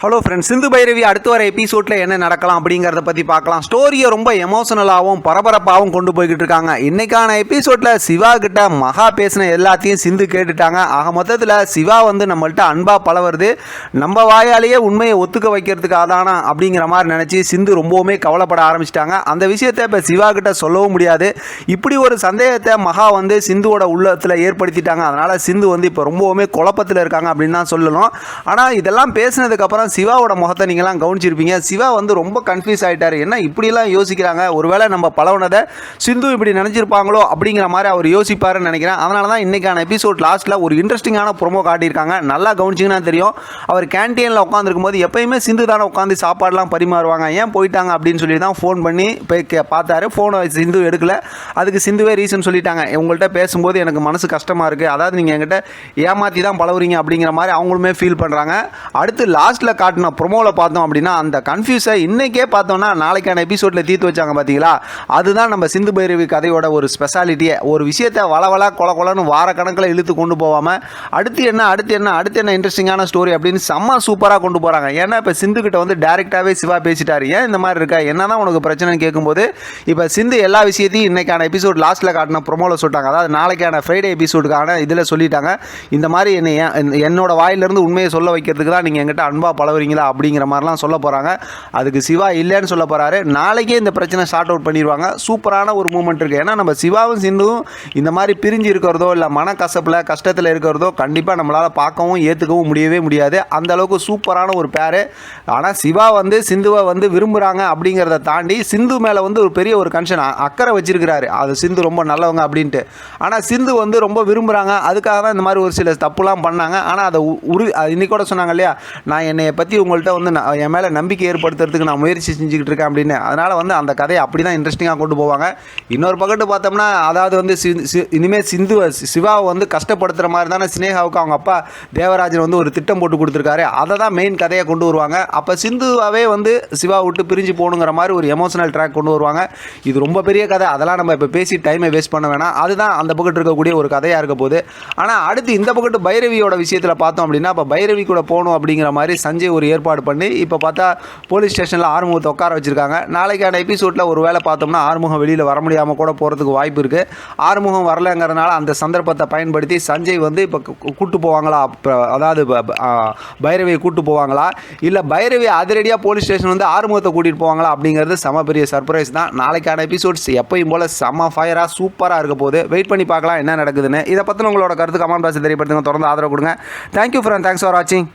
Hello friends Sindhu Bhairavi அடுத்து வர எபிசோடில் என்ன நடக்கலாம் அப்படிங்கிறத பற்றி பார்க்கலாம். ஸ்டோரியை ரொம்ப எமோஷனலாகவும் பரபரப்பாகவும் கொண்டு போய்கிட்டு இருக்காங்க. இன்னைக்கான எபிசோடில் சிவா கிட்ட மகா பேசின எல்லாத்தையும் சிந்து கேட்டுட்டாங்க. ஆக மொத்தத்தில் சிவா வந்து நம்மள்ட்ட அன்பாக பழவருது நம்ம வாயாலேயே உண்மையை ஒத்துக்க வைக்கிறதுக்கு அதானா அப்படிங்கிற மாதிரி நினச்சி சிந்து ரொம்பவுமே கவலைப்பட ஆரம்பிச்சிட்டாங்க. அந்த விஷயத்தை இப்போ சிவா கிட்ட சொல்லவும் முடியாது. இப்படி ஒரு சந்தேகத்தை மகா வந்து சிந்துவோட உள்ளத்தில் ஏற்படுத்திட்டாங்க. அதனால் சிந்து வந்து இப்போ ரொம்பவுமே குழப்பத்தில் இருக்காங்க அப்படின்னு தான் சொல்லணும். ஆனால் இதெல்லாம் பேசினதுக்கப்புறம் சிவாவோட முகத்தை நீங்களாம் கவனிச்சிருப்பீங்க. சிவா வந்து ரொம்ப கன்ஃபியூஸ் ஆகிட்டார் என்ன இப்படிலாம் யோசிக்கிறாங்க? ஒருவேளை நம்ம பழகுனதை சிந்து இப்படி நினச்சிருப்பாங்களோ அப்படிங்கிற மாதிரி அவர் யோசிப்பாருன்னு நினைக்கிறேன். அதனால தான் இன்றைக்கான எபிசோட் லாஸ்ட்டில் ஒரு இன்ட்ரெஸ்டிங்கான ப்ரொமோ காட்டியிருக்காங்க. நல்லா கவனிச்சிங்கன்னா தெரியும். அவர் கேன்டீனில் உட்காந்துருக்கும் போது எப்பயுமே சிந்து தானே உட்காந்து சாப்பாடுலாம் பரிமாறுவாங்க. ஏன் போயிட்டாங்க அப்படின்னு சொல்லி தான் ஃபோன் பண்ணி போய் கே பார்த்தாரு. ஃபோனை சிந்து எடுக்கல. அதுக்கு சிந்துவே ரீசன் சொல்லிட்டாங்க. உங்கள்கிட்ட பேசும்போது எனக்கு மனசு கஷ்டமாக இருக்குது அதாவது நீங்கள் என்கிட்ட ஏமாற்றி தான் பழகுறீங்க அப்படிங்கிற மாதிரி அவங்களுமே ஃபீல் பண்ணுறாங்க அடுத்து லாஸ்ட்டில் காட்டின ப்ரொமோவில் பார்த்தோம் அப்படின்னா அந்த கன்ஃபியூஸை இன்றைக்கே பார்த்தோம்னா நாளைக்கான எபிசோடில் தீர்த்து வச்சாங்க பார்த்தீங்களா அதுதான் நம்ம சிந்து பைரவி கதையோட ஒரு ஸ்பெஷாலிட்டியே ஒரு விஷயத்தை வளவளா கொல கொலன்னு வார கணக்கில் இழுத்து கொண்டு போகாமல் அடுத்து என்ன அடுத்து என்ன அடுத்து என்ன இன்ட்ரெஸ்டிங்கான ஸ்டோரி அப்படின்னு செம்ம சூப்பராக கொண்டு போகிறாங்க ஏன்னா இப்போ சிந்து கிட்ட வந்து டேரெக்டாகவே சிவா பேசிட்டாரு. ஏன் இந்த மாதிரி இருக்கா? என்ன தான் உனக்கு பிரச்சனைன்னு கேட்கும்போது இப்போ சிந்து எல்லா விஷயத்தையும் இன்றைக்கான எபிசோட் லாஸ்ட்டில் காட்டின ப்ரொமோவில் சொல்லிட்டாங்க. அதாவது நாளைக்கான ஃப்ரைடே எபிசோடுக்கான இதில் சொல்லிட்டாங்க. இந்த மாதிரி என்னை என்னோட வாயிலிருந்து உண்மையை சொல்ல வைக்கிறதுக்கு தான் நீங்கள் என்கிட்ட அன்பாக பழகுறீங்களா அப்படிங்கிற மாதிரிலாம் சொல்ல போகிறாங்க அதுக்கு சிவா இல்லைன்னு சொல்ல போகிறாரு நாளைக்கே இந்த பிரச்சனை ஷார்ட் அவுட் பண்ணிடுவாங்க. சூப்பரான ஒரு மூமெண்ட் இருக்குது ஏன்னா நம்ம சிவாவும் சிந்துவும் இந்த மாதிரி பிரிஞ்சு இருக்கிறதோ இல்லை மனக்கசப்பில் கஷ்டத்தில் இருக்கிறதோ கண்டிப்பாக நம்மளால் பார்க்கவும் ஏற்றுக்கவும் முடியவே முடியாது. அந்த அளவுக்கு சூப்பரான ஒரு பேர் ஆனால் சிவா வந்து சிந்துவை வந்து விரும்புகிறாங்க அப்படிங்கிறத தாண்டி சிந்து மேலே வந்து ஒரு பெரிய ஒரு கன்ஷன் அக்கறை வச்சிருக்கிறாரு. அது சிந்து ரொம்ப நல்லவங்க அப்படின்ட்டு. ஆனால் சிந்து வந்து ரொம்ப விரும்புகிறாங்க அதுக்காக தான் இந்த மாதிரி ஒரு சில தப்புலாம் பண்ணாங்க. ஆனால் அதை உரு அது இன்னைக்கு கூட சொன்னாங்க இல்லையா? நான் என்னை பற்றி உங்கள்கிட்ட வந்து நான் என் மேலே நம்பிக்கை ஏற்படுத்துறதுக்கு நான் முயற்சி செஞ்சுக்கிட்டு இருக்கேன் அப்படின்னு. அதனால் வந்து அந்த கதையை அப்படி தான் இன்ட்ரெஸ்டிங்காக கொண்டு போவாங்க. இன்னொரு பக்கத்து பார்த்தோம்னா அதாவது வந்து சி- இனிமேல் சிந்து சிவாவை வந்து கஷ்டப்படுத்துகிற மாதிரி தானே சினேகாவுக்கு அவங்க அப்பா தேவராஜன் வந்து ஒரு திட்டம் போட்டு கொடுத்துருக்காரு. அதை தான் மெயின் கதையை கொண்டு வருவாங்க. அப்போ சிந்துவாவே வந்து சிவா விட்டு பிரிஞ்சு போகணுங்கிற மாதிரி ஒரு எமோஷனல் ட்ராக் கொண்டு வருவாங்க. இது ரொம்ப பெரிய கதை. அதெல்லாம் நம்ம இப்போ பேசி டைமை வேஸ்ட் பண்ண வேணாம். அதுதான் அந்த பக்கத்து இருக்கக்கூடிய ஒரு கதையாக இருக்க போகுது. ஆனால் அடுத்து இந்த பக்கத்து பைரவியோட விஷயத்தில் பார்த்தோம் அப்படின்னா இப்போ பைரவி கூட போகணும் அப்படிங்கிற மாதிரி சஞ்சய் ஒரு ஏற்பாடு பண்ணி இப்போ பார்த்தா போலீஸ் ஸ்டேஷனில் ஆறுமுகத்தை உட்கார வச்சிருக்காங்க. நாளைக்கான எபிசோடில் ஒரு வேலை பார்த்தோம்னா ஆறுமுகம் வெளியில் வர முடியாமல் கூட போகிறதுக்கு வாய்ப்பு இருக்குது ஆறுமுகம் வரலங்கிறதுனால அந்த சந்தர்ப்பத்தை பயன்படுத்தி சஞ்சய் வந்து இப்போ கூட்டு போவாங்களா? அதாவது பைரவியை கூட்டு போவாங்களா? இல்லை பைரவி அதிரடியாக போலீஸ் ஸ்டேஷன் வந்து ஆறுமுகத்தை கூட்டிகிட்டு போவாங்களா? அப்படிங்கிறது செம பெரிய சர்ப்ரைஸ் தான். நாளைக்கான எபிசோட்ஸ் எப்பயும் போல் செம ஃபயராக சூப்பராக இருக்க போகுது. வெயிட் பண்ணி பார்க்கலாம் என்ன நடக்குதுன்னு. இதை பற்றின உங்களோட கருத்து கமெண்ட் பாக்ஸ் தெரியப்படுத்துங்க. தொடர்ந்து ஆதரவு கொடுங்க. தேங்க்யூ ஃப்ரெண்ட் தேங்க்ஸ் ஃபார் வாட்சிங்